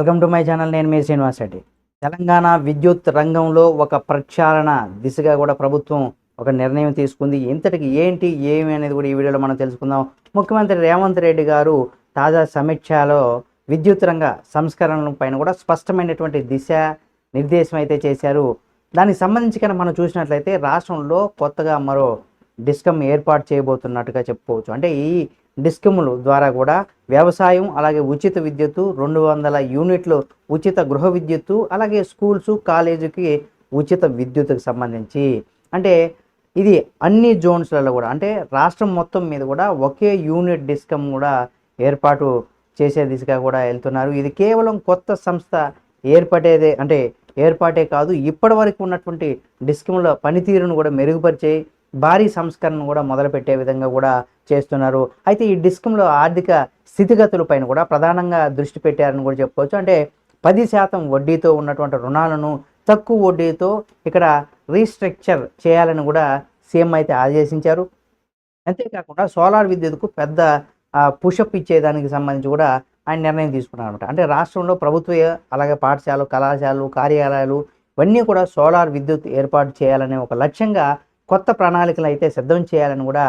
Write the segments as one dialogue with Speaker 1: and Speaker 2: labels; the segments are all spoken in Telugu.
Speaker 1: వెల్కమ్ టు మై ఛానల్ నేను మీ శ్రీనివాస్ రెడ్డి. తెలంగాణ విద్యుత్ రంగంలో ఒక ప్రక్షాళన దిశగా కూడా ప్రభుత్వం ఒక నిర్ణయం తీసుకుంది. ఇంతటికి ఏంటి ఏమి అనేది కూడా ఈ వీడియోలో మనం తెలుసుకుందాం. ముఖ్యమంత్రి రేవంత్ రెడ్డి గారు తాజా సమీక్షలో విద్యుత్ రంగ సంస్కరణల పైన కూడా స్పష్టమైనటువంటి దిశ నిర్దేశం అయితే చేశారు. దానికి సంబంధించి కనుక మనం చూసినట్లయితే రాష్ట్రంలో కొత్తగా మరో డిస్కమ్ ఏర్పాటు చేయబోతున్నట్టుగా చెప్పుకోవచ్చు. అంటే ఈ డిస్కములు ద్వారా కూడా వ్యవసాయం అలాగే ఉచిత విద్యుత్తు రెండు వందల యూనిట్లు ఉచిత గృహ విద్యుత్తు అలాగే స్కూల్స్ కాలేజీకి ఉచిత విద్యుత్తుకు సంబంధించి. అంటే ఇది అన్ని జోన్స్లలో కూడా అంటే రాష్ట్రం మొత్తం మీద కూడా ఒకే యూనిట్ డిస్కమ్ కూడా ఏర్పాటు చేసే దిశగా కూడా వెళ్తున్నారు. ఇది కేవలం కొత్త సంస్థ ఏర్పడేదే అంటే ఏర్పాటే కాదు ఇప్పటి వరకు ఉన్నటువంటి డిస్కమ్ల పనితీరును కూడా మెరుగుపరిచే భారీ సంస్కరణను కూడా మొదలుపెట్టే విధంగా కూడా చేస్తున్నారు. అయితే ఈ డిస్కంలో ఆర్థిక స్థితిగతులపైన కూడా ప్రధానంగా దృష్టి పెట్టారని కూడా చెప్పుకోవచ్చు. అంటే పది శాతం వడ్డీతో ఉన్నటువంటి రుణాలను తక్కువ వడ్డీతో ఇక్కడ రీస్ట్రక్చర్ చేయాలని కూడా సీఎం అయితే ఆదేశించారు. అంతేకాకుండా సోలార్ విద్యుత్కు పెద్ద పుషప్ ఇచ్చేదానికి సంబంధించి కూడా ఆయన నిర్ణయం తీసుకున్నారు అనమాట అంటే రాష్ట్రంలో ప్రభుత్వ అలాగే పాఠశాలలు కళాశాలలు కార్యాలయాలు ఇవన్నీ కూడా సోలార్ విద్యుత్ ఏర్పాటు చేయాలనే ఒక లక్ష్యంగా కొత్త ప్రణాళికలు అయితే సిద్ధం చేయాలని కూడా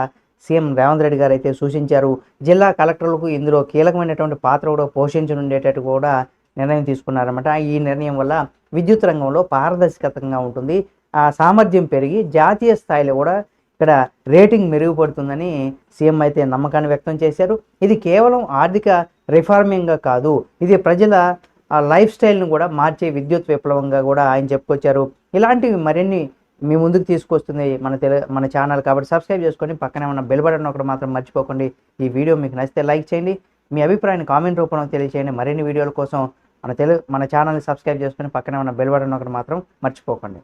Speaker 1: సీఎం రేవంత్ రెడ్డి గారు అయితే సూచించారు. జిల్లా కలెక్టర్లకు ఇందులో కీలకమైనటువంటి పాత్ర కూడా పోషించనుండేటట్టు కూడా నిర్ణయం తీసుకున్నారన్నమాట. ఈ నిర్ణయం వల్ల విద్యుత్ రంగంలో పారదర్శకతంగా ఉంటుంది. ఆ సామర్థ్యం పెరిగి జాతీయ స్థాయిలో కూడా ఇక్కడ రేటింగ్ మెరుగుపడుతుందని సీఎం అయితే నమ్మకాన్ని వ్యక్తం చేశారు. ఇది కేవలం ఆర్థిక రిఫార్మింగ్గా కాదు ఇది ప్రజల లైఫ్ స్టైల్ను కూడా మార్చే విద్యుత్ విప్లవంగా కూడా ఆయన చెప్పుకొచ్చారు. ఇలాంటివి మరిన్ని మీ ముందుకు తీసుకొస్తుంది మన తెలు మన ఛానల్ కాబట్టి సబ్స్క్రైబ్ చేసుకొని పక్కనే ఉన్న బెల్ బటన్ ఒకటి మాత్రం మర్చిపోకండి. ఈ వీడియో మీకు నచ్చితే లైక్ చేయండి. మీ అభిప్రాయాన్ని కామెంట్ రూపంలో తెలియచేయండి. మరిన్ని వీడియోల కోసం మన తెలు మన ఛానల్ని సబ్స్క్రైబ్ చేసుకొని పక్కనే ఉన్న బెల్ బటన్ ఒకటి మాత్రం మర్చిపోకండి.